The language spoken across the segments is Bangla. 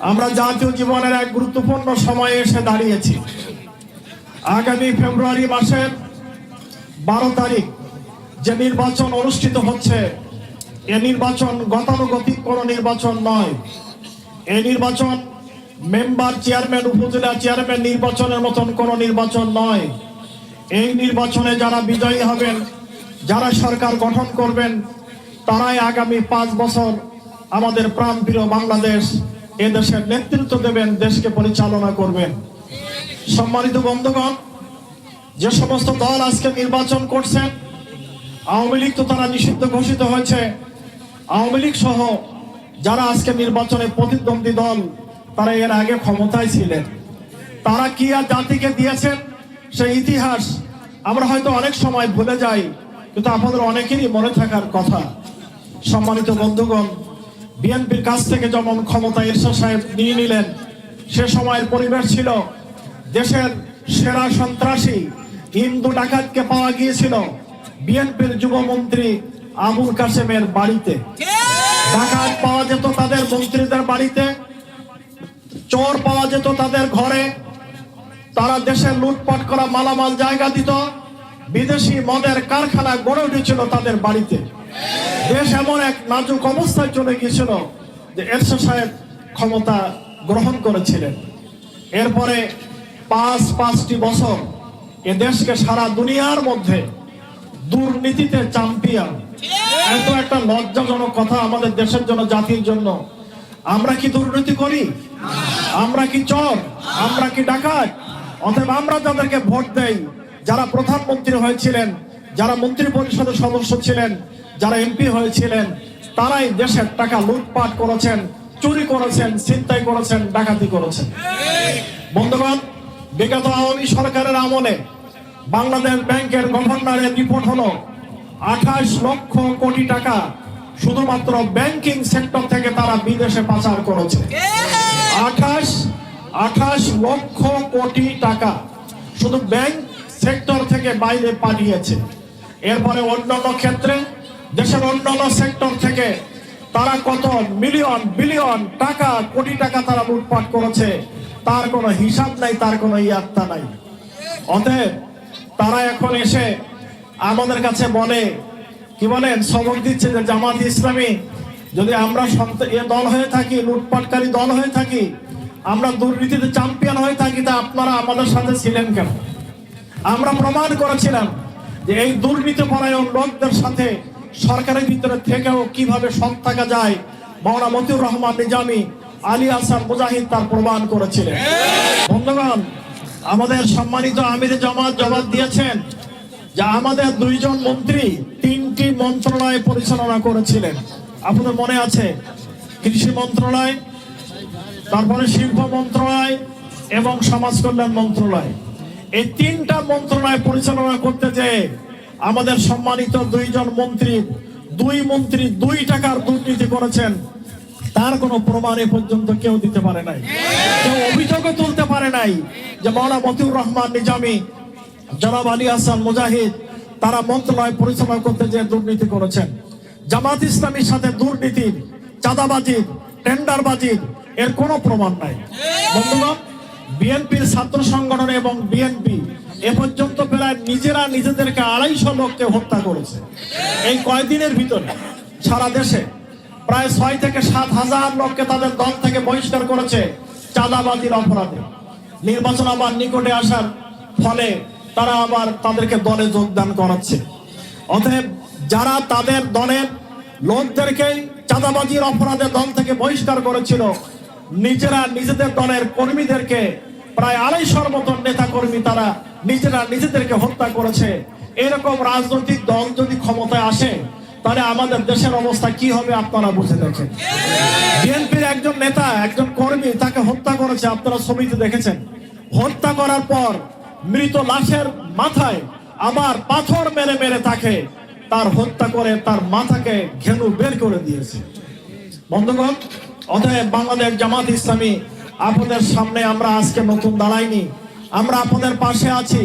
আমরা জাতীয় জীবনের এক গুরুত্বপূর্ণ সময়ে এসে দাঁড়িয়েছি। আগামী ফেব্রুয়ারি মাসের বারো তারিখ যে নির্বাচন অনুষ্ঠিত হচ্ছে, এ নির্বাচন গতানুগতিক কোনো নির্বাচন নয়। এ নির্বাচন মেম্বার চেয়ারম্যান, উপজেলা চেয়ারম্যান নির্বাচনের মতন কোনো নির্বাচন নয়। এই নির্বাচনে যারা বিজয়ী হবেন, যারা সরকার গঠন করবেন, তারাই আগামী পাঁচ বছর আমাদের প্রাণপ্রিয় বাংলাদেশ। এ দেশের নেতৃত্ব দেবেন, দেশকে পরিচালনা করবেন। সম্মানিত বন্ধুগণ, যে সমস্ত দল আজকে নির্বাচন করছেন, আওয়ামী লীগ তো তারা নিষিদ্ধ ঘোষিত হয়েছে। আওয়ামী লীগ সহ যারা আজকে নির্বাচনে প্রতিদ্বন্দ্বী দল, তারা এর আগে ক্ষমতায় ছিলেন। তারা কি আর জাতিকে দিয়েছেন? সেই ইতিহাস আমরা হয়তো অনেক সময় ভুলে যাই, কিন্তু আপনাদের অনেকেরই মনে থাকার কথা। সম্মানিত বন্ধুগণ বিএনপির কাছ থেকে যেমন ক্ষমতা এরশাদ সাহেব নিয়ে নিলেন, সে সময়ের পরিবেশ ছিল, দেশের সেরা সন্ত্রাসী হিন্দু ডাকাতকে পাওয়া গিয়েছিল বিএনপির যুবমন্ত্রী আবুল কাসেমের বাড়িতে। ডাকাত পাওয়া যেত তাদের মন্ত্রীদের বাড়িতে, চোর পাওয়া যেত তাদের ঘরে, তারা দেশের লুটপাট করা মালামাল জায়গা দিত, বিদেশি মদের কারখানা গড়ে উঠেছিল তাদের বাড়িতে। দেশ এমন এক নাজুক অবস্থায় চলে গিয়েছিল যে এরশাদ সাহেব ক্ষমতা গ্রহণ করেছিলেন। এরপরে পাঁচ, পাঁচটি বছর এ দেশকে সারা দুনিয়ার মধ্যে দুর্নীতিতে চ্যাম্পিয়ন এত একটা লজ্জাজনক কথা আমাদের দেশের জন্য, জাতির জন্য। আমরা কি দুর্নীতি করি? আমরা কি চোর? আমরা কি ডাকাত? অতএব আমরা যাদেরকে ভোট দেই, যারা প্রধানমন্ত্রী হয়েছিলেন, যারা মন্ত্রী পরিষদের সদস্য ছিলেন যারা এমপি হয়েছিলেন, তারাই দেশের টাকা লুটপাট করেছেন, চুরি করেছেন, ছিনতাই করেছেন, ডাকাতি করেছেন। বন্ধুগণ, বিগত আওয়ামী সরকারের আমলে বাংলাদেশ ব্যাংকের গভর্নরের রিপোর্ট হলো আঠাশ লক্ষ কোটি টাকা শুধুমাত্র ব্যাংকিং সেক্টর থেকে তারা বিদেশে পাচার করেছে। আঠাশ আঠাশ লক্ষ কোটি টাকা শুধু ব্যাংক সেক্টর থেকে বাইরে পাঠিয়েছে। এরপরে অন্যান্য ক্ষেত্রে দেশের অন্যান্য সেক্টর থেকে তারা কত মিলিয়ন, বিলিয়ন টাকা, কোটি টাকা তারা লুটপাট করেছে, তার কোনো হিসাব নাই, তার কোনো ইয়াত্তা নাই। অতএব তারা এখন এসে আমাদের কাছে বলে, কি বলেন, সবক দিচ্ছে যে জামাত ইসলামী, যদি আমরা এ দল হয়ে থাকি, লুটপাটকারী দল হয়ে থাকি, আমরা দুর্নীতিতে চ্যাম্পিয়ন হয়ে থাকি, তা আপনারা আমাদের সাথে ছিলেন কেন? আমরা প্রমাণ করেছিলাম যে এই দুর্নীতি পরায়ণ লোকদের সাথে সরকারের ভিতরে থেকেও কীভাবে সৎ থাকা যায়, মৌলানা মতিউর রহমান নিজামি, আলী আসান মুজাহিদ তার প্রমাণ করেছিলেন। বন্ধুগণ, আমাদের সম্মানিত আমির জামাত জবাব দিয়েছেন যে আমাদের দুইজন মন্ত্রী তিনটি মন্ত্রণালয় পরিচালনা করেছিলেন। আপনাদের মনে আছে কৃষি মন্ত্রণালয়, তারপরে শিল্প মন্ত্রণালয় এবং সমাজ কল্যাণ মন্ত্রণালয়। এই তিনটা মন্ত্রণালয় পরিচালনা করতে যে আমাদের সম্মানিত দুইজন মন্ত্রী, দুই মন্ত্রী দুই টাকার দুর্নীতি করেছেন। তার কোনো প্রমাণ এ পর্যন্ত কেউ দিতে পারে নাই। কেউ অভিযোগও তুলতে পারে নাই যে মৌলা মতিউর রহমান নিজামী, জনাব আলী হাসান মুজাহিদ, তারা মন্ত্রণালয় পরিচালনা করতে যে দুর্নীতি করেছেন। জামাত ইসলামীর সাথে দুর্নীতির, চাঁদাবাজির, টেন্ডারবাজির এর কোনো প্রমাণ নাই। বন্ধুগণ বিএনপির ছাত্র সংগঠন এবং বিএনপি এ পর্যন্ত প্রায় নিজেরা নিজেদেরকে আড়াইশো লোককে হত্যা করেছে। এই কয়দিনের ভিতরে সারা দেশে প্রায় ছয় থেকে সাত হাজার লোককে তাদের দল থেকে বহিষ্কার করেছে চাঁদাবাজির অপরাধে। নির্বাচন আবার নিকটে আসার ফলে তারা আবার তাদেরকে দলে যোগদান করাচ্ছে। অতএব যারা তাদের দলের লোকদেরকে চাঁদাবাজির অপরাধে দল থেকে বহিষ্কার করেছিল নিজেরা নিজেদের দলের কর্মীদেরকে প্রায় আড়াইশোর মতন নেতা কর্মী তারা নিজেরা নিজেদেরকে হত্যা করেছে। এরকম রাজনৈতিক দল যদি ক্ষমতায় আসে, তাহলে আমাদের দেশের অবস্থা কি হবে আপনারা বুঝে দেখেন। বিএনপির একজন নেতা, একজন কর্মী তাকে হত্যা করেছে, আপনারা ছবিতে দেখেছেন। হত্যা করার পর মৃত লাশের মাথায় আবার পাথর মেরে মেরে তাকে তার হত্যা করে তার মাথাকে ঘেনু বের করে দিয়েছে। বন্ধুগণ অতএব বাংলাদেশ জামাত ইসলামী, আপনাদের সামনে আমরা আজকে নতুন দাঁড়াইনি। আমরা আপনাদের পাশে আছি।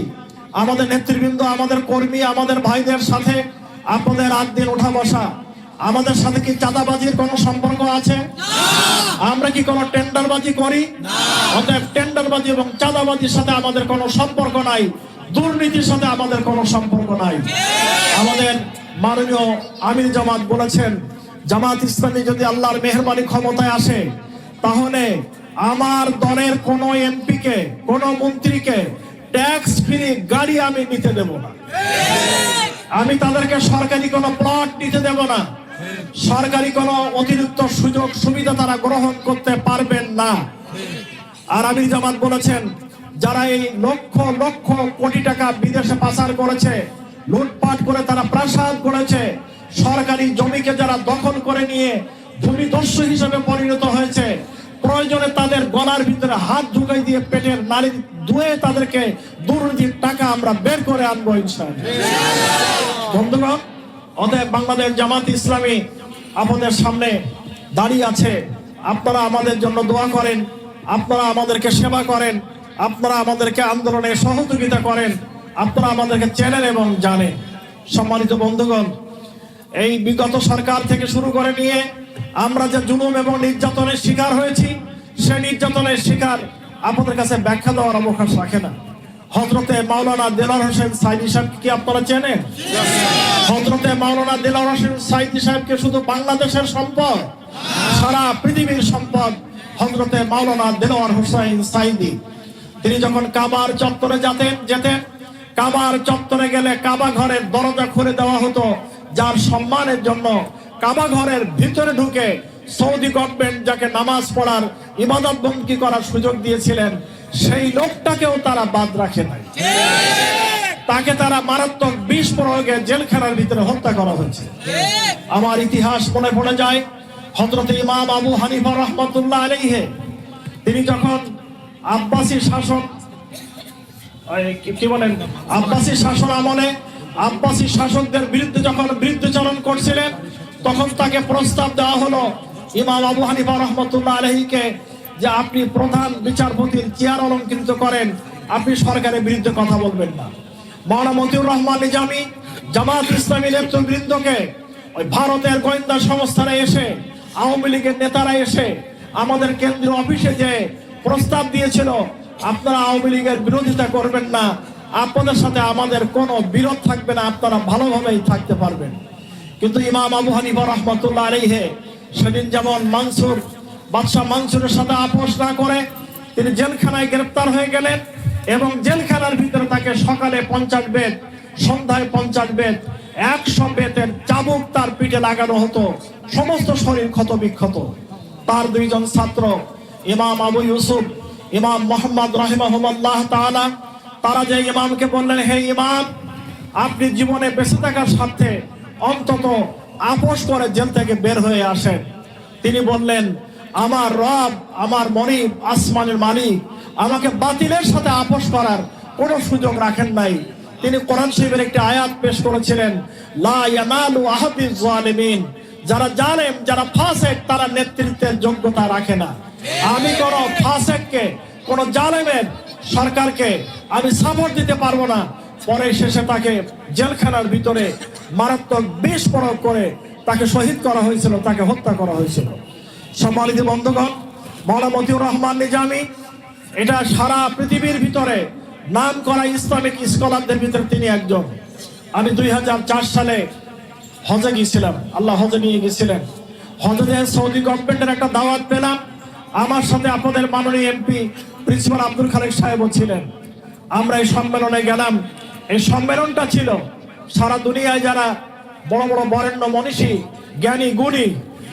আমাদের নেতৃবৃন্দ, আমাদের কর্মী, আমাদের ভাইদের সাথে আপনাদের আট দিন ওঠা বসা। আমাদের সাথে কি চাঁদাবাজির কোনো সম্পর্ক আছে? আমরা কি কোনো টেন্ডারবাজি করি? অতএব টেন্ডারবাজি এবং চাঁদাবাজির সাথে আমাদের কোনো সম্পর্ক নাই। দুর্নীতির সাথে আমাদের কোনো সম্পর্ক নাই। আমাদের মাননীয় আমির জামাত বলেছেন জামাত ইসলামী যদি আল্লাহর মেহরবানি ক্ষমতায় আসে, তাহলে আমার দলের কোনো এমপিকে, কোনো মন্ত্রীকে ট্যাক্স ফ্রি গাড়ি আমি নিতে দেব না। আমি তাদেরকে সরকারি কোনো প্লট নিতে দেব না। সরকারি কোনো অতিরিক্ত সুযোগ সুবিধা তারা গ্রহণ করতে পারবেন না। আর আমির জামাত বলেছেন, যারা এই লক্ষ লক্ষ কোটি টাকা বিদেশে পাচার করেছে, লুটপাট করে তারা প্রাসাদ করেছে সরকারি জমিকে যারা দখল করে নিয়ে ভূমিদস্যু হিসেবে পরিণত হয়েছে, প্রয়োজনে তাদের গলার ভিতরে হাত ঢুকাই দিয়ে পেটের নারী ধুয়ে তাদেরকে দুর্নীতির টাকা আমরা বের করে আনব বন্ধুগণ, অতএব বাংলাদেশ জামাত ইসলামী আমাদের সামনে দাঁড়িয়ে আছে। আপনারা আমাদের জন্য দোয়া করেন, আপনারা আমাদেরকে সেবা করেন, আপনারা আমাদেরকে আন্দোলনে সহযোগিতা করেন, আপনারা আমাদেরকে চেনেন এবং জানেন। সম্মানিত বন্ধুগণ এই বিগত সরকার থেকে শুরু করে নিয়ে আমরা যে জুলুম এবং নির্যাতনের শিকার হয়েছি, সে নির্যাতনের শিকার আপনাদের কাছে ব্যাখ্যা দেওয়ার অবকাশ রাখে না। হজরতে মাওলানা দেলার হোসেন সাইদি সাহেব কি আপনারা চেনেন? হজরতে মাওলানা দেলার হোসেন সাইদি সাহেবকে শুধু বাংলাদেশের সম্পদ, সারা পৃথিবীর সম্পদ হজরতে মাওলানা দেলোয়ার হোসেন সাইদি। তিনি যখন কাবার চত্বরে যেতেন যেতেন, কাবার চত্বরে গেলে কাবা ঘরের দরজা খুলে দেওয়া হতো। যার সম্মানের জন্য কাবা ঘরের ভিতরে ঢুকে সৌদি গভর্নমেন্ট যাকে নামাজ পড়ার ইবাদত বন্দী করার সুযোগ দিয়েছিলেন, সেই লোকটাকেও তারা বাদ রাখে নাই। তাকে তারা মারাত্মক বিষ প্রয়োগে জেলখানার ভিতরে হত্যা করা হয়েছে। আমার ইতিহাস মনে পড়ে যায় হজরত ইমাম আবু হানিফা রহমতুল্লাহ আলাইহে, তিনি যখন আব্বাসী শাসন কি বলেন? আব্বাসী শাসন আমলে আব্বাসী শাসকদের বিরুদ্ধে যখন বিরুদ্ধচারণ করছিলেন, তখন তাকে প্রস্তাব দেওয়া হলো ইমাম আবু হানিফা রহমতুল্লাহ আলহীকে যে আপনি প্রধান বিচারপতির চেয়ার অলঙ্কৃত করেন, আপনি সরকারের বিরুদ্ধে কথা বলবেন না। মাওলানা মতিউর রহমান নিজামী, জামাত ইসলামী নেতৃবৃন্দকে ওই ভারতের গোয়েন্দা সংস্থারা এসে, আওয়ামী লীগের নেতারা এসে আমাদের কেন্দ্রীয় অফিসে যে প্রস্তাব দিয়েছিল, আপনারা আওয়ামী লীগের বিরোধিতা করবেন না আপনাদের সাথে আমাদের কোনো বিরোধ থাকবে না, আপনারা ভালোভাবেই থাকতে পারবেন। কিন্তু ইমাম আবু হানিফা রহমতুল্লাহ আলাইহে সেদিন যেমন মানসুর, বাদশাহ মানসুরের সাথে আপোষ না করে তিনি জেলখানায় গ্রেপ্তার হয়ে গেলেন এবং জেলখানার ভিতরে তাকে সকালে পঞ্চাশ বেদ সন্ধ্যায় পঞ্চাশ বেদ একশো বেতের চাবুক তার পিঠে লাগানো হতো, সমস্ত শরীর ক্ষত বিক্ষত তার দুইজন ছাত্র, ইমাম আবু ইউসুফ, ইমাম মোহাম্মদ রহিমাহুল্লাহ তাআলা তারা যে ইমামকে বললেন, হে ইমাম, আপনি জীবনে বেঁচে থাকার স্বার্থে অন্তত আপোষ করে জেল থেকে বের হয়ে আসেন। তিনি বললেন, আমার রব, আমার মনিব আসমানের মালিক আমাকে বাতিলের সাথে আপোষ করার কোনো সুযোগ রাখেন নাই। তিনি কোরআন শরীফের একটি আয়াত পেশ করেছিলেন যারা জালেম, যারা ফাসেক, তারা নেতৃত্বের যোগ্যতা রাখে না। আমি কোন ফাসেককে, কোন জালেমের সরকারকে আমি সাপোর্ট দিতে পারব না। পরে শেষে তাকে জেলখানার ভিতরে মারাত্মক বেশ প্রয়োগ করে তাকে শহীদ করা হয়েছিল, তাকে হত্যা করা হয়েছিল। সম্মানিত বন্ধুগণ, মৌলানা মতিউর রহমান নিজামি, এটা সারা পৃথিবীর ভিতরে নাম করা ইসলামিক স্কলারদের ভিতরে তিনি একজন। আমি দুই হাজার চার সালে হজে গিয়েছিলাম, আল্লাহ হজে নিয়ে গেছিলেন হজে সৌদি গভর্নমেন্টের একটা দাওয়াত পেলাম। আমার সাথে আপনাদের মাননীয় এমপি প্রিন্সিপাল আব্দুল খালেক সাহেবও ছিলেন। আমরা এই সম্মেলনে গেলাম। এই সম্মেলনটা ছিল সারা দুনিয়ায় যারা বড় বড় বরেণ্য মনীষী, জ্ঞানী, গুণী,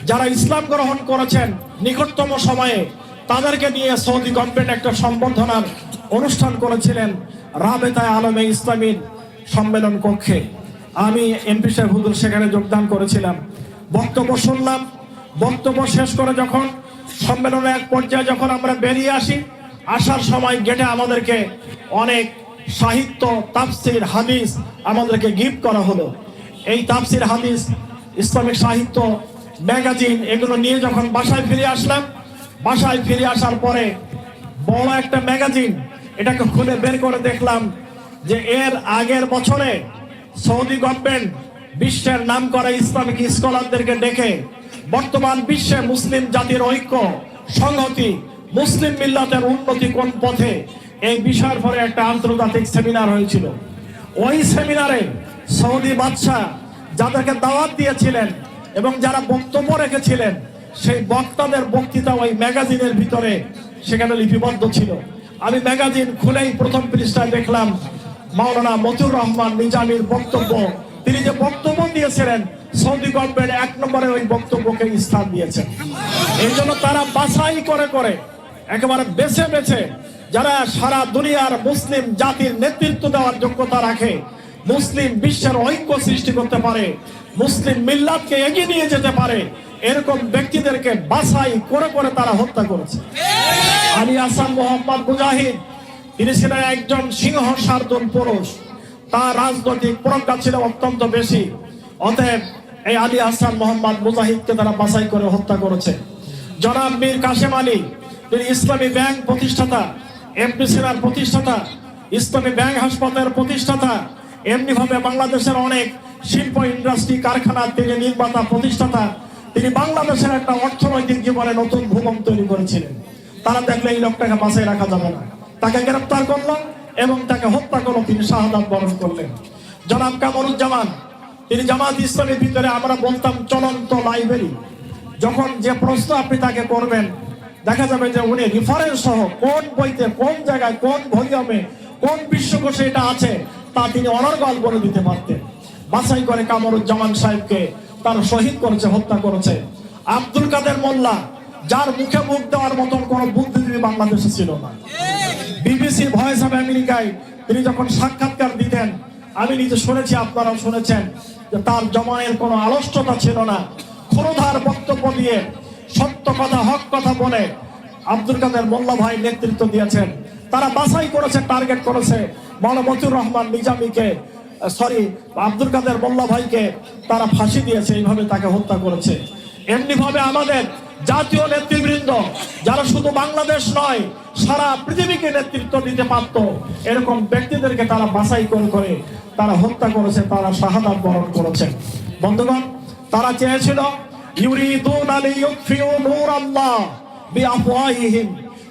যারা ইসলাম গ্রহণ করেছেন নিকটতম সময়ে, তাদেরকে নিয়ে সৌদি গভর্নমেন্ট একটা সম্বর্ধনার অনুষ্ঠান করেছিলেন রাবেতায় আলমে ইসলামীর সম্মেলন কক্ষে। আমি এমপি সাহেব হুজুর সেখানে যোগদান করেছিলাম। বক্তব্য শুনলাম। বক্তব্য শেষ করে যখন সম্মেলনের এক পর্যায়ে যখন আমরা বেরিয়ে আসি, আসার সময় গেটে আমাদেরকে অনেক সাহিত্য, তাফসির, হাদিস আমাদেরকে গিফট করা হলো। এই তাফসির, হাদিস, ইসলামিক সাহিত্য ম্যাগাজিন এগুলো নিয়ে যখন বাসায় ফিরে আসলাম, বাসায় ফিরে আসার পরে বড় একটা ম্যাগাজিন এটাকে খুলে বের করে দেখলাম যে এর আগের বছরে সৌদি গভর্নমেন্ট বিশ্বের নাম করা ইসলামিক স্কলারদেরকে ডেকে বর্তমান বিশ্বে মুসলিম জাতির ঐক্য, সংহতি, মুসলিম মিল্লাতের উন্নতি কোন পথে? এই বিষয়ের পরে একটা আন্তর্জাতিক সেমিনার হয়েছিল। ওই সেমিনারে সৌদি বাদশাহ যাদেরকে দাওয়াত দিয়েছিলেন এবং যারা বক্তব্য রেখেছিলেন, সেই বক্তাদের বক্তৃতা ওই ম্যাগাজিনের ভিতরে সেখানে লিপিবদ্ধ ছিল। আমি ম্যাগাজিন খুলেই প্রথম পৃষ্ঠায় দেখলাম, মাওলানা মতিউর রহমান নিজামীর বক্তব্য। তিনি যে বক্তব্য দিয়েছিলেন সৌদি গভর্নমেন্ট এক নম্বরে ওই বক্তব্যকে স্থান দিয়েছেন এই জন্য তারা বাছাই করে করে, একেবারে বেছে বেছে যারা সারা দুনিয়ার মুসলিম জাতির নেতৃত্ব দেওয়ার যোগ্যতা রাখে, মুসলিম বিশ্বের ঐক্য সৃষ্টি করতে পারে, মুসলিম মিল্লাতকে এগিয়ে নিয়ে যেতে পারে, এরকম ব্যক্তিদেরকে বাছাই করে করে তারা হত্যা করেছে। আলী আসান মোহাম্মদ মুজাহিদ, তিনি ছিলেন একজন সিংহ সার্দুল পুরুষ। তার রাজনৈতিক প্রজ্ঞা ছিল অত্যন্ত বেশি, অতএব এই আলী হাসান মোহাম্মদ মুজাহিদকে তারা বাছাই করে হত্যা করেছে। জনাব মীর কাশেম আলী তিনি ইসলামী ব্যাংক প্রতিষ্ঠাতা, এমপি সিনার প্রতিষ্ঠাতা, ইসলামী ব্যাংক হাসপাতালের প্রতিষ্ঠাতা এমনি ভাবে বাংলাদেশের অনেক শিল্প ইন্ডাস্ট্রি কারখানা তিনি নির্মাতা প্রতিষ্ঠাতা, তিনি বাংলাদেশের একটা অর্থনৈতিক জীবনে নতুন ভূগম তৈরি করেছিলেন। তারা দেখলে এই লোকটাকে বাঁচাই রাখা যাবে না। তাকে গ্রেপ্তার করল এবং তাকে হত্যা করল তিনি শাহাদাত বরণ করলেন। জনাব কামরুজ্জামান তিনি জামাত ইসলামের ভিতরে আমরা বলতাম চলন্ত লাইব্রেরি যখন যে প্রশ্ন আপনি তাকে করবেন দেখা যাবে যে উনি রেফারেন্স সহ কোন বইতে কোন জায়গায় কোন ভলিউমে কোন বিশ্বকোষে এটা আছে তা তিনি অনর্গল বলে দিতে পারতেন। বাছাই করে কামরুজ্জামান সাহেবকে তার শহীদ করেছে হত্যা করেছে। আব্দুল কাদের মোল্লা যার মুখে মুখ দেওয়ার মতন কোন বুদ্ধিজীবী বাংলাদেশে ছিল না। বিবিসি ভয়েস অফ আমেরিকায় তিনি যখন সাক্ষাৎকার দিতেন আমি নিজে শুনেছি, আপনারাও শুনেছেন যে তার জমায়ের কোনো আলস্যতা ছিল না। ক্ষুরধার বক্তব্য দিয়ে সত্য কথা, হক কথা বলে আব্দুল কাদের মোল্লা ভাই নেতৃত্ব দিয়েছেন। তারা বাছাই করেছে, টার্গেট করেছে। মৌলামতুর রহমান নিজামীকে সরি আব্দুল কাদের মোল্লা ভাইকে তারা ফাঁসি দিয়েছে, এইভাবে তাকে হত্যা করেছে। এমনি ভাবে আমাদের জাতীয় নেতৃবৃন্দ, যারা শুধু বাংলাদেশ নয়, সারা পৃথিবীকে নেতৃত্ব দিতে পারত, এরকম ব্যক্তিদেরকে তারা বাছাই করে তারা হত্যা করেছে, তারা শাহাদাত বরণ করেছে। বন্ধুগণ, তারা চেয়েছিল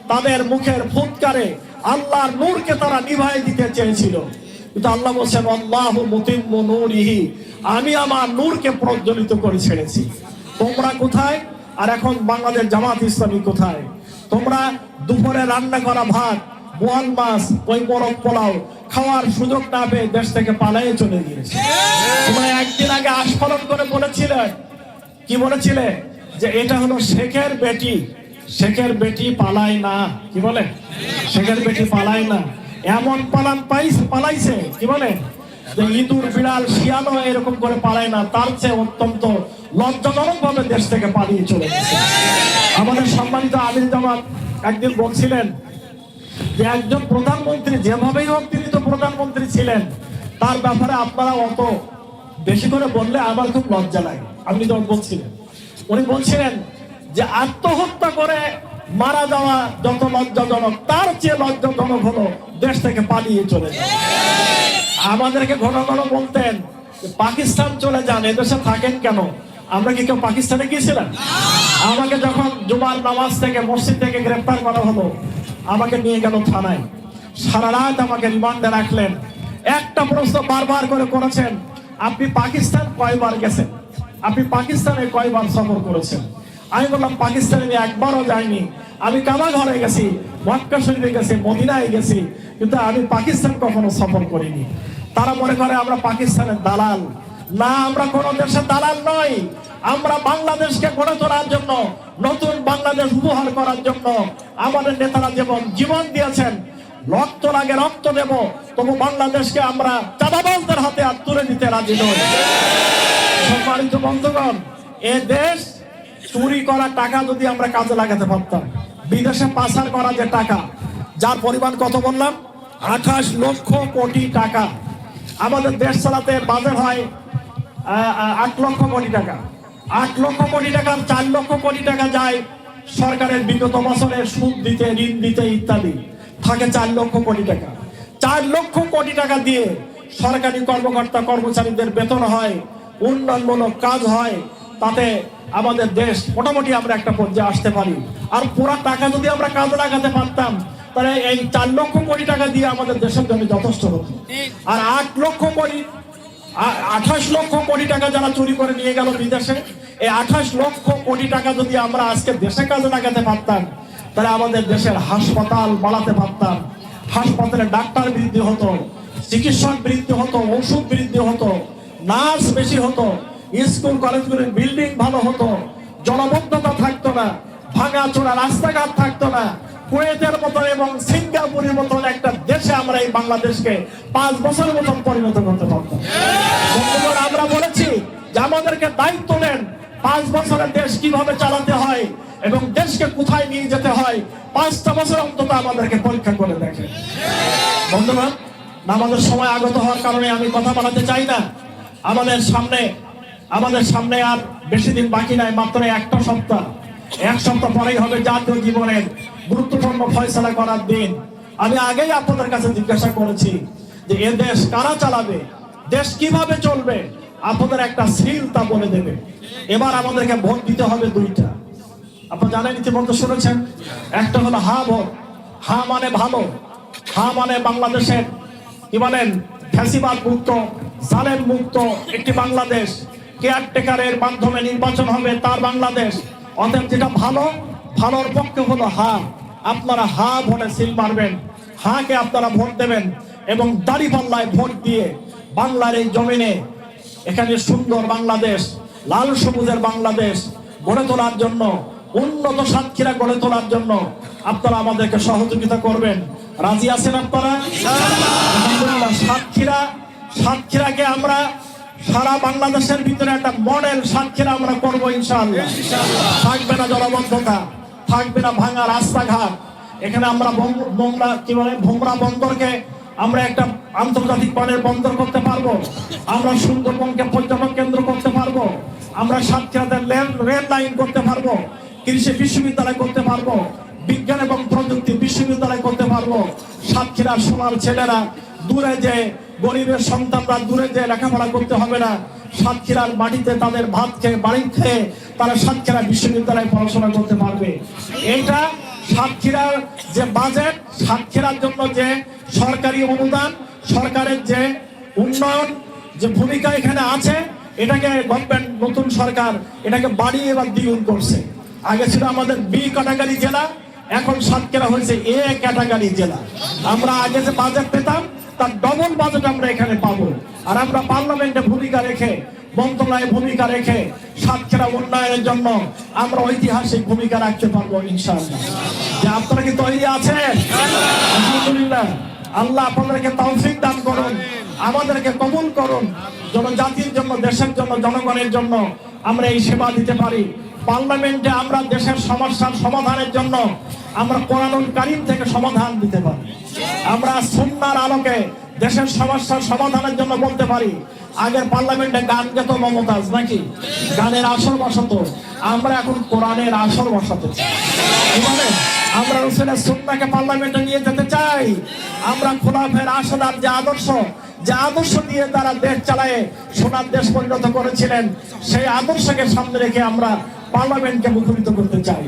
তাদের মুখের ফুৎকারে আল্লাহর নূরকে তারা নিভাই দিতে চেয়েছিল। কিন্তু আল্লাহ বলছেন, আল্লাহ মুতিম্মু নূরিহি, আমি আমার নূরকে প্রজ্বলিত করে ছেড়েছি। তোমরা কোথায়? আর এখন বাংলাদেশ জামাত ইসলামী কোথায়? তোমরা দুপুরে রান্না করা ভাত বোয়াল মাছ ওই বরফ পোলাও খাওয়ার সুযোগ না পেয়ে দেশ থেকে পালাইয়ে চলে গিয়েছে। তোমরা একদিন আগে আস্ফলন করে বলেছিলে, কি বলেছিলে? যে এটা হলো শেখের বেটি। শেখের বেটি পালায় না। কি বলে? শেখের বেটি পালায় না। এমন পালান পাইছে পালাইছে। কি বলে? যে ইঁদুর, বিড়াল, শিয়ালও এরকম করে পালায় না। তার চেয়ে অত্যন্ত লজ্জাজনক ভাবে দেশ থেকে পালিয়ে চলে গেছে। আমাদের সম্মানিত আমির জামাত একদিন বলছিলেন যে একজন প্রধানমন্ত্রী যেভাবেই হোক তিনি তো প্রধানমন্ত্রী ছিলেন, তার ব্যাপারে আপনারা অত বেশি করে বললে আমার খুব লজ্জা লাগে। আপনি যখন বলছিলেন, উনি বলছিলেন যে আত্মহত্যা করে মারা যাওয়া যত লজ্জাজনক, তার চেয়ে লজ্জাজনক হলো দেশ থেকে পালিয়ে চলে আমাদেরকে ঘন ঘন বলতেন পাকিস্তান চলে যান, এদেশে থাকেন কেন? আমরা কি কেউ পাকিস্তানে গিয়েছিলাম? আমাকে যখন জুমার নামাজ থেকে, মসজিদ থেকে গ্রেফতার করা হলো আমাকে নিয়ে গেল থানায়। সারা রাত আমাকে রিমান্ডে রাখলেন। একটা প্রশ্ন বারবার করে করেছেন, আপনি পাকিস্তান কয়বার গেছেন? আপনি পাকিস্তানে কয়বার সফর করেছেন? আমি বললাম, পাকিস্তানে আমি একবারও যাইনি। আমি কাবা ঘরে গেছি, মক্কা শরীফে গেছি, মদিনায় গেছি, কিন্তু আমি পাকিস্তান কখনো সফর করিনি। তারা মনে করে আমরা পাকিস্তানের দালাল। না, আমরা কোন দেশে দালাল নই। আমরা বাংলাদেশকে গড়ে তোলার জন্য, নতুন বাংলাদেশ উপহার করার জন্য আমাদের নেতারা যেমন জীবন দিয়েছেন, রক্ত লাগে রক্ত দেব, তবু বাংলাদেশকে আমরা চাঁদাবাজদের হাতে আর তুলে দিতে রাজি নই। সম্মানিত বন্ধুগণ, এ দেশ চুরি করা টাকা যদি আমরা কাজে লাগাতে পারতাম, বিদেশে পাচার করা যে টাকা, যার পরিমাণ কত বললাম? আঠাশ লক্ষ কোটি টাকা। আমাদের দেশ চালাতে বাজার হয় আট লক্ষ কোটি টাকা। আট লক্ষ কোটি টাকার চার লক্ষ কোটি টাকা যায় সরকারের বিগত বছরের সুদ দিতে ঋণ দিতে ইত্যাদি। থাকে চার লক্ষ কোটি টাকা। চার লক্ষ কোটি টাকা দিয়ে সরকারি কর্মকর্তা কর্মচারীদের বেতন হয় উন্নয়নমূলক কাজ হয় তাতে আমাদের দেশ মোটামুটি আমরা একটা পর্যায়ে আসতে পারি। আর পুরা টাকা যদি আমরা কাজে লাগাতে পারতাম তাহলে এই চার লক্ষ কোটি টাকা দিয়ে আমাদের দেশের জন্য যথেষ্ট হতো। আর আট লক্ষ কোটি আঠাশ লক্ষ কোটি টাকা যারা চুরি করে নিয়ে গেল বিদেশে, এই আঠাশ লক্ষ কোটি টাকা যদি আমরা আজকে দেশে কাজে লাগাতে পারতাম, তাহলে আমাদের দেশের হাসপাতাল বাড়াতে পারতাম। হাসপাতালে ডাক্তার বৃদ্ধি হতো, চিকিৎসক বৃদ্ধি হতো, ওষুধ বৃদ্ধি হতো, নার্স বেশি হতো, স্কুল কলেজগুলির বিল্ডিং ভালো হতো, জলবদ্ধতা থাকতো না ভাঙা চোরা রাস্তাঘাট থাকতো না কুয়েতের মতো এবং সিঙ্গাপুরের মতন একটা দেশে আমরা এই বাংলাদেশকে পাঁচ বছরের মতন পরিণত করতে পারতাম আমরা বলেছি যে আমাদেরকে দায়িত্ব নেন পাঁচ বছরের দেশ কীভাবে চালাতে হয় এবং দেশকে কোথায় নিয়ে যেতে হয়। পাঁচটা বছর অন্তত আমাদেরকে পরীক্ষা করে দেখে বন্ধুগণ আমাদের সময় আগত হওয়ার কারণে আমি কথা বলাতে চাই না। আমাদের সামনে আমাদের সামনে আর বেশি দিন বাকি নাই, মাত্র একটা সপ্তাহ। এক সপ্তাহ পরেই হবে জাতীয় জীবনের গুরুত্বপূর্ণ ফয়সলা করার দিন। আমি আগেই আপনাদের কাছে জিজ্ঞাসা করেছি যে এ দেশ কারা চালাবে? দেশ কীভাবে চলবে? আপনাদের একটা সিল তা বলে দেবে। এবার আমাদেরকে ভোট দিতে হবে দুইটা। আপনারা জানেন ইতিমধ্যে শুনেছেন? একটা হলো হা ভোট। হা মানে ভালো। হা মানে বাংলাদেশের কি বলেন, ফ্যাসিবাদ মুক্ত, জালেম মুক্ত একটি বাংলাদেশ। কেয়ারটেকারের মাধ্যমে নির্বাচন হবে তার বাংলাদেশ। অতএব যেটা ভালো, ভালোর পক্ষে হলো হা। আপনারা হা ভোটে সিল মারবেন, হাকে আপনারা ভোট দেবেন এবং দাড়ি পাল্লায় ভোট দিয়ে বাংলার এই জমিনে এখানে সুন্দর বাংলাদেশ, লাল সবুজের বাংলাদেশ গড়ে তোলার জন্য, উন্নত সাতক্ষীরা গড়ে তোলার জন্য আপনারা আমাদেরকে সহযোগিতা করবেন। রাজি আছেন আপনারা? সাতক্ষীরা, সাতক্ষীরাকে আমরা সারা বাংলাদেশের ভিতরে একটা মডেল সাতক্ষীরা আমরা করব ইনশাআল্লাহ। থাকবে না জলবদ্ধতা থাকবে না ভাঙা রাস্তাঘাট। এখানে আমরা বং- নোংরা কি বলে, ভোমরা বন্দরকে আমরা একটা আন্তর্জাতিক মানের বন্দর করতে পারব। আমরা সুন্দরবনকে পর্যটন কেন্দ্র করতে পারব। আমরা সাতক্ষীরাতে রেল লাইন করতে পারব। কৃষি বিশ্ববিদ্যালয় করতে পারব। বিজ্ঞান এবং প্রযুক্তি বিশ্ববিদ্যালয় করতে পারব। সাতক্ষীরা সোনার ছেলেরা দূরে যে গরিবের সন্তানরা দূরে যে লেখাপড়া করতে হবে না। সাতক্ষীরার মাটিতে তাদের ভাত খেয়ে, বাড়ি খেয়ে তারা সাতক্ষীরা বিশ্ববিদ্যালয়ে পড়াশোনা করতে পারবে। এটা সাতক্ষীরার যে বাজেট সাতক্ষীরার জন্য যে সরকারি অনুদান, সরকারের যে উন্নয়ন যে ভূমিকা এখানে আছে, এটাকে গভর্নমেন্ট নতুন সরকার এটাকে বাড়িয়ে এবার দ্বিগুণ করছে। আগে ছিল আমাদের বি ক্যাটাগরি জেলা, এখন সাতক্ষীরা হয়েছে এ ক্যাটাগরি জেলা। আমরা আগে যে বাজেট পেতাম তার ডবল বাজেট আমরা এখানে পাবো। আর আমরা পার্লামেন্টে ভূমিকা রেখে, মন্ত্রণালয়ে ভূমিকা রেখে সাতক্ষীরা উন্নয়নের জন্য আমরা ঐতিহাসিক ভূমিকা রাখতে পারব ইনশাআল্লাহ। যে আপনারা কি তৈরি আছেন? আলহামদুলিল্লাহ। আল্লাহ আপনাদেরকে তৌফিক দান করুন, আমাদেরকে কবুল করুন। জনজাতির জন্য, দেশের জন্য, জনগণের জন্য আমরা এই সেবা দিতে পারি। পার্লামেন্টে আমরা দেশের সমস্যার সমাধানের জন্য আমরা কোরআনুল কারিম থেকে সমাধান দিতে পারি। আমরা সুন্নার আলোকে দেশের সমস্যার সমাধানের জন্য বলতে পারি, আগের পার্লামেন্টে গান গেত মমতাজ নাকি? গানের আসর বসাতো। আমরা এখন কোরআনের আসর বসাতে চাই। আমরা রসুলের সুন্নাকে পার্লামেন্টে নিয়ে যেতে চাই। আমরা খোলাফের আসলার যে আদর্শ যে আদর্শ দিয়ে তারা দেশ চালায়, সোনার দেশ পরিণত করেছিলেন, সেই আদর্শকে সামনে রেখে আমরা পার্লামেন্টকে মুখরিত করতে চাই।